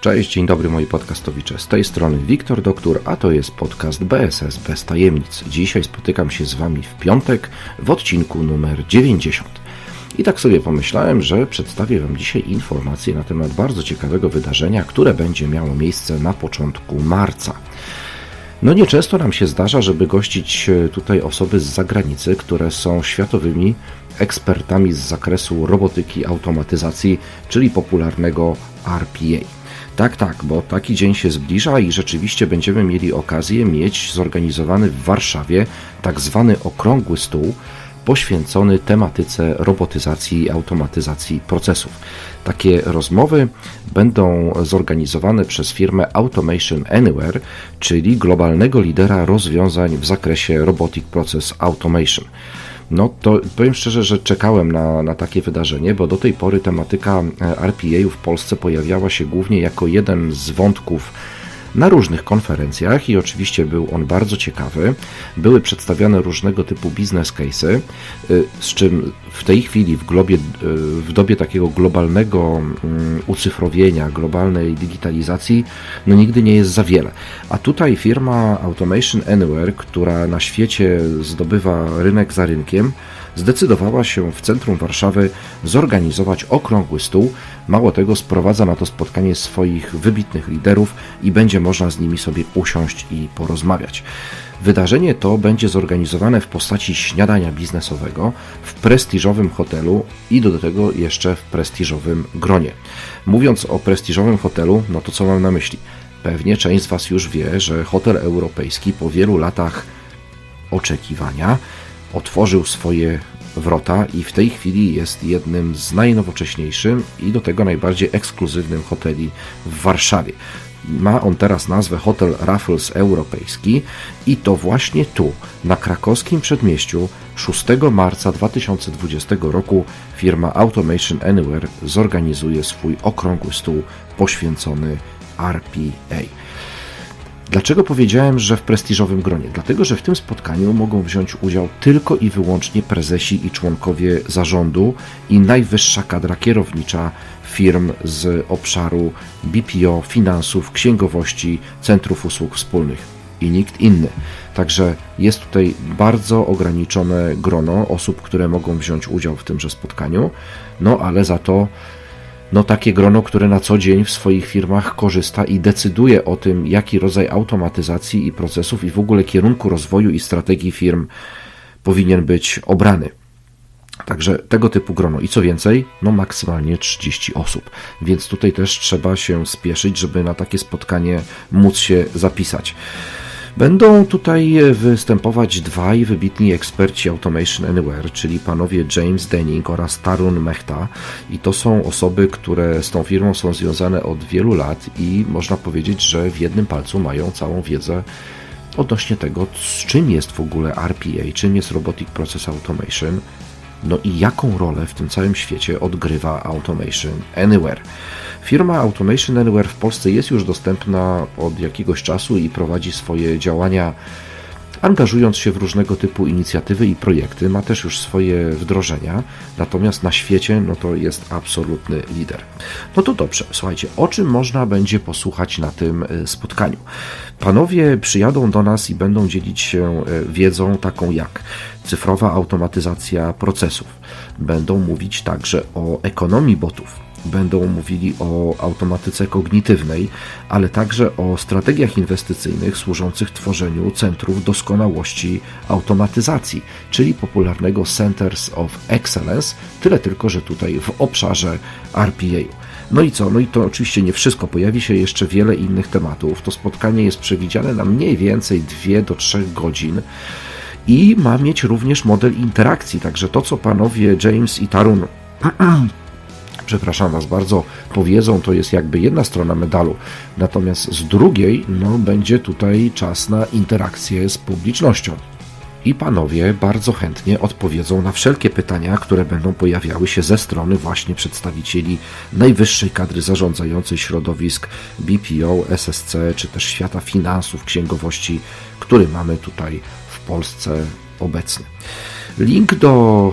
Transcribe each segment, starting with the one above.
Cześć, dzień dobry moi podcastowicze. Z tej strony Wiktor Doktor, a to jest podcast BSS bez tajemnic. Dzisiaj spotykam się z Wami w piątek w odcinku numer 90. I tak sobie pomyślałem, że przedstawię Wam dzisiaj informacje na temat bardzo ciekawego wydarzenia, które będzie miało miejsce na początku marca. No nieczęsto nam się zdarza, żeby gościć e, tutaj osoby z zagranicy, które są światowymi ekspertami z zakresu robotyki, automatyzacji, czyli popularnego RPA. Tak, tak, bo taki dzień się zbliża i rzeczywiście będziemy mieli okazję mieć zorganizowany w Warszawie tak zwany okrągły stół poświęcony tematyce robotyzacji i automatyzacji procesów. Takie rozmowy będą zorganizowane przez firmę Automation Anywhere, czyli globalnego lidera rozwiązań w zakresie Robotic Process Automation. No to powiem szczerze, że czekałem na, na takie wydarzenie, bo do tej pory tematyka e, RPA w Polsce pojawiała się głównie jako jeden z wątków na różnych konferencjach i oczywiście był on bardzo ciekawy. Były przedstawiane różnego typu biznes case'y, y, z czym w tej chwili w, globie, y, w dobie takiego globalnego mm, ucyfrowienia, globalnej digitalizacji, no nigdy nie jest za wiele. A tutaj firma Automation Anywhere, która na świecie zdobywa rynek za rynkiem, zdecydowała się w centrum Warszawy zorganizować okrągły stół. Mało tego, sprowadza na to spotkanie swoich wybitnych liderów i będzie można z nimi sobie usiąść i porozmawiać. Wydarzenie to będzie zorganizowane w postaci śniadania biznesowego w prestiżowym hotelu i do tego jeszcze w prestiżowym gronie. Mówiąc o prestiżowym hotelu, no to co mam na myśli? Pewnie część z Was już wie, że hotel europejski po wielu latach oczekiwania otworzył swoje wrota i w tej chwili jest jednym z najnowocześniejszym i do tego najbardziej ekskluzywnym hoteli w Warszawie. Ma on teraz nazwę Hotel Raffles Europejski i to właśnie tu, na krakowskim przedmieściu, 6 marca 2020 roku firma Automation Anywhere zorganizuje swój okrągły stół poświęcony RPA. Dlaczego powiedziałem, że w prestiżowym gronie? Dlatego, że w tym spotkaniu mogą wziąć udział tylko i wyłącznie prezesi i członkowie zarządu i najwyższa kadra kierownicza firm z obszaru BPO, finansów, księgowości, centrów usług wspólnych i nikt inny. Także jest tutaj bardzo ograniczone grono osób, które mogą wziąć udział w tymże spotkaniu, no ale za to no takie grono, które na co dzień w swoich firmach korzysta i decyduje o tym, jaki rodzaj automatyzacji i procesów i w ogóle kierunku rozwoju i strategii firm powinien być obrany. Także tego typu grono. I co więcej, no maksymalnie 30 osób. Więc tutaj też trzeba się spieszyć, żeby na takie spotkanie móc się zapisać. Będą tutaj występować dwaj wybitni eksperci Automation Anywhere, czyli panowie James Denning oraz Tarun Mehta. I to są osoby, które z tą firmą są związane od wielu lat i można powiedzieć, że w jednym palcu mają całą wiedzę odnośnie tego, z czym jest w ogóle RPA, czym jest Robotic Process Automation, no i jaką rolę w tym całym świecie odgrywa Automation Anywhere. Firma Automation Anywhere w Polsce jest już dostępna od jakiegoś czasu i prowadzi swoje działania angażując się w różnego typu inicjatywy i projekty, ma też już swoje wdrożenia, natomiast na świecie no to jest absolutny lider. No to dobrze, słuchajcie, o czym można będzie posłuchać na tym e, spotkaniu? Panowie przyjadą do nas i będą dzielić się e, wiedzą taką jak cyfrowa automatyzacja procesów. Będą mówić także o ekonomii botów będą mówili o automatyce kognitywnej, ale także o strategiach inwestycyjnych służących tworzeniu centrów doskonałości automatyzacji, czyli popularnego Centers of Excellence, tyle tylko, że tutaj w obszarze RPA. No i co? No i to oczywiście nie wszystko. Pojawi się jeszcze wiele innych tematów. To spotkanie jest przewidziane na mniej więcej 2 do 3 godzin i ma mieć również model interakcji. Także to, co panowie James i Tarun przepraszam Was bardzo, powiedzą, to jest jakby jedna strona medalu. Natomiast z drugiej, no, będzie tutaj czas na interakcję z publicznością. I panowie bardzo chętnie odpowiedzą na wszelkie pytania, które będą pojawiały się ze strony właśnie przedstawicieli najwyższej kadry zarządzającej środowisk BPO, SSC, czy też świata finansów, księgowości, który mamy tutaj w Polsce obecny. Link do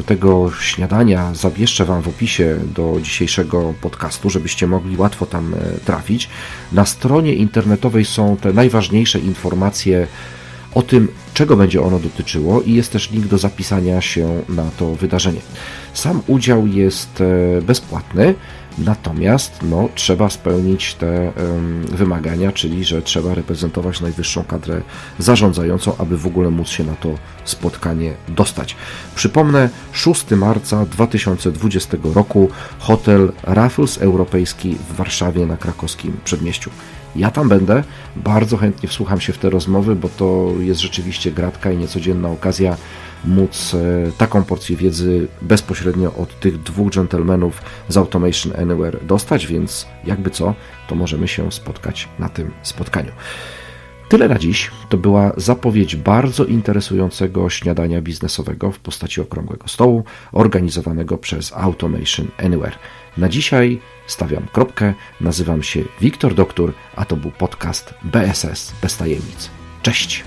y, tego śniadania zawieszczę Wam w opisie do dzisiejszego podcastu, żebyście mogli łatwo tam y, trafić. Na stronie internetowej są te najważniejsze informacje o tym, czego będzie ono dotyczyło i jest też link do zapisania się na to wydarzenie. Sam udział jest e, bezpłatny, natomiast no, trzeba spełnić te um, wymagania, czyli że trzeba reprezentować najwyższą kadrę zarządzającą, aby w ogóle móc się na to spotkanie dostać. Przypomnę, 6 marca 2020 roku hotel Raffles Europejski w Warszawie na krakowskim przedmieściu. Ja tam będę, bardzo chętnie wsłucham się w te rozmowy, bo to jest rzeczywiście gratka i niecodzienna okazja móc e, taką porcję wiedzy bezpośrednio od tych dwóch dżentelmenów z Automation Anywhere dostać, więc jakby co, to możemy się spotkać na tym spotkaniu. Tyle na dziś. To była zapowiedź bardzo interesującego śniadania biznesowego w postaci okrągłego stołu, organizowanego przez Automation Anywhere. Na dzisiaj stawiam kropkę. Nazywam się Wiktor Doktor, a to był podcast BSS bez tajemnic. Cześć!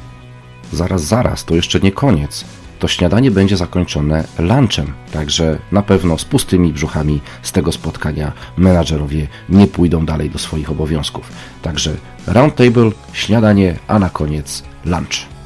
Zaraz, zaraz, to jeszcze nie koniec. To śniadanie będzie zakończone lunchem, także na pewno z pustymi brzuchami z tego spotkania menadżerowie nie pójdą dalej do swoich obowiązków. Także round table, śniadanie, a na koniec lunch.